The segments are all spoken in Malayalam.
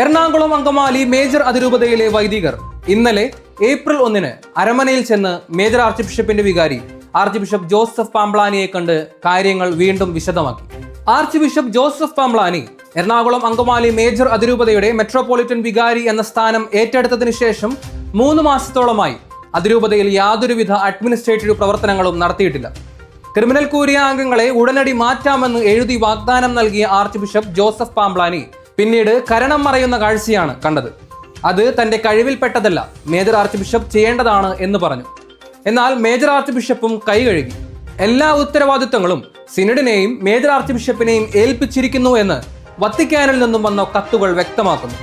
എറണാകുളം അങ്കമാലി മേജർ അതിരൂപതയിലെ വൈദികർ ഇന്നലെ ഏപ്രിൽ ഒന്നിന് അരമനയിൽ ചെന്ന് മേജർ ആർച്ച് ബിഷപ്പിന്റെ വികാരി ആർച്ച് ബിഷപ്പ് ജോസഫ് പാംബ്ലാനിയെ കണ്ട് കാര്യങ്ങൾ വീണ്ടും വിശദമാക്കി. Archbishop Joseph Pamplany Ernakulam Angamaly major അതിരൂപതയുടെ മെട്രോപൊളിറ്റൻ വികാരി എന്ന സ്ഥാനം ഏറ്റെടുത്തതിനു ശേഷം മൂന്ന് മാസത്തോളമായി അതിരൂപതയിൽ യാതൊരുവിധ അഡ്മിനിസ്ട്രേറ്റീവ് പ്രവർത്തനങ്ങളും നടത്തിയിട്ടില്ല. ക്രിമിനൽ കൂരിയ അംഗങ്ങളെ ഉടനടി മാറ്റാമെന്ന് എഴുതി വാഗ്ദാനം നൽകിയ ആർച്ച് ബിഷപ്പ് ജോസഫ് പാംബ്ലാനി പിന്നീട് കരണം മറയുന്ന കാഴ്ചയാണ് കണ്ടത്. അത് തന്റെ കഴിവിൽപ്പെട്ടതല്ല മേജർ ആർച്ച് ബിഷപ്പ് ചെയ്യേണ്ടതാണ് എന്ന് പറഞ്ഞു. എന്നാൽ മേജർ ആർച്ച് ബിഷപ്പും കൈ കഴുകി. എല്ലാ ഉത്തരവാദിത്തങ്ങളും സിനഡിനെയും മേജർ ആർച്ച് ബിഷപ്പിനെയും ഏൽപ്പിച്ചിരിക്കുന്നു എന്ന് വത്തിക്കാനിൽ നിന്നും വന്ന കത്തുകൾ വ്യക്തമാക്കുന്നു.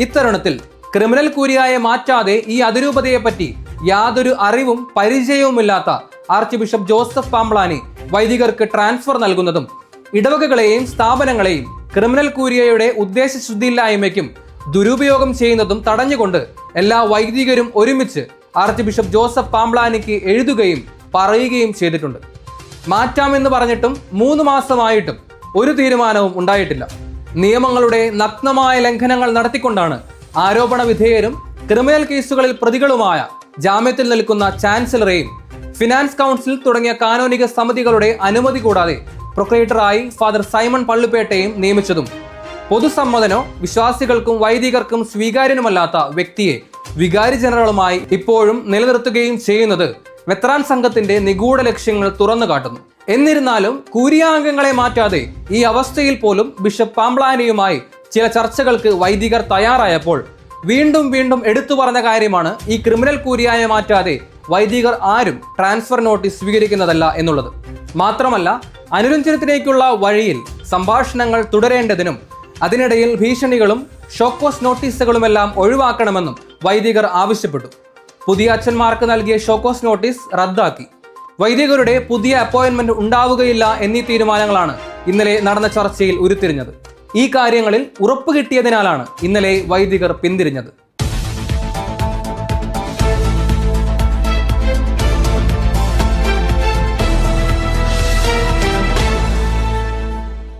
ഇത്തരുണത്തിൽ ക്രിമിനൽ കൂരിയായെ മാറ്റാതെ ഈ അതിരൂപതയെപ്പറ്റി യാതൊരു അറിവും പരിചയവുമില്ലാത്ത ആർച്ച് ബിഷപ്പ് ജോസഫ് പാംബ്ലാനി വൈദികർക്ക് ട്രാൻസ്ഫർ നൽകുന്നതും ഇടവകകളെയും സ്ഥാപനങ്ങളെയും ക്രിമിനൽ കൂരിയയുടെ ഉദ്ദേശശുദ്ധിയില്ലായ്മയ്ക്കും ദുരുപയോഗം ചെയ്യുന്നതും തടഞ്ഞുകൊണ്ട് എല്ലാ വൈദികരും ഒരുമിച്ച് ആർച്ച് ബിഷപ്പ് ജോസഫ് പാംബ്ലാനിക്ക് എഴുതുകയും പറയുകയും ചെയ്തിട്ടുണ്ട്. മാറ്റാമെന്ന് പറഞ്ഞിട്ടും മൂന്ന് മാസമായിട്ടും ഒരു തീരുമാനവും ഉണ്ടായിട്ടില്ല. നിയമങ്ങളുടെ നഗ്നമായ ലംഘനങ്ങൾ നടത്തിക്കൊണ്ടാണ് ആരോപണ വിധേയരും ക്രിമിനൽ കേസുകളിൽ പ്രതികളുമായ ജാമ്യത്തിൽ നിൽക്കുന്ന ചാൻസലറെയും ഫിനാൻസ് കൗൺസിൽ തുടങ്ങിയ കാനോനിക സമിതികളുടെ അനുമതി കൂടാതെ പ്രൊക്രേറ്ററായി ഫാദർ സൈമൺ പള്ളുപേട്ടയും നിയമിച്ചതും. പൊതുസമ്മതനോ വിശ്വാസികൾക്കും വൈദികർക്കും സ്വീകാര്യനുമല്ലാത്ത വ്യക്തിയെ വികാരി ജനറലുമായി ഇപ്പോഴും നിലനിർത്തുകയും ചെയ്യുന്നത് വെത്രാൻ സംഘത്തിന്റെ നിഗൂഢ ലക്ഷ്യങ്ങൾ തുറന്നു കാട്ടുന്നു. എന്നിരുന്നാലും കൂരിയാംഗങ്ങളെ മാറ്റാതെ ഈ അവസ്ഥയിൽ പോലും ബിഷപ്പ് പാംബ്ലാനിയുമായി ചില ചർച്ചകൾക്ക് വൈദികർ തയ്യാറായപ്പോൾ വീണ്ടും വീണ്ടും എടുത്തു പറഞ്ഞ കാര്യമാണ് ഈ ക്രിമിനൽ കൂരിയായ മാറ്റാതെ വൈദികർ ആരും ട്രാൻസ്ഫർ നോട്ടീസ് സ്വീകരിക്കുന്നതല്ല എന്നുള്ളത്. മാത്രമല്ല അനുരഞ്ജനത്തിലേക്കുള്ള വഴിയിൽ സംഭാഷണങ്ങൾ തുടരേണ്ടതിനും അതിനിടയിൽ ഭീഷണികളും ഷോക്കോസ് നോട്ടീസുകളുമെല്ലാം ഒഴിവാക്കണമെന്നും വൈദികർ ആവശ്യപ്പെട്ടു. പുതിയ അച്ഛന്മാർക്ക് നൽകിയ ഷോക്കോസ് നോട്ടീസ് റദ്ദാക്കി. വൈദികരുടെ പുതിയ അപ്പോയിന്റ്മെന്റ് ഉണ്ടാവുകയില്ല എന്നീ തീരുമാനങ്ങളാണ് ഇന്നലെ നടന്ന ചർച്ചയിൽ ഉരുത്തിരിഞ്ഞത്. ഈ കാര്യങ്ങളിൽ ഉറപ്പ് കിട്ടിയതിനാലാണ് ഇന്നലെ വൈദികർ പിന്തിരിഞ്ഞത്.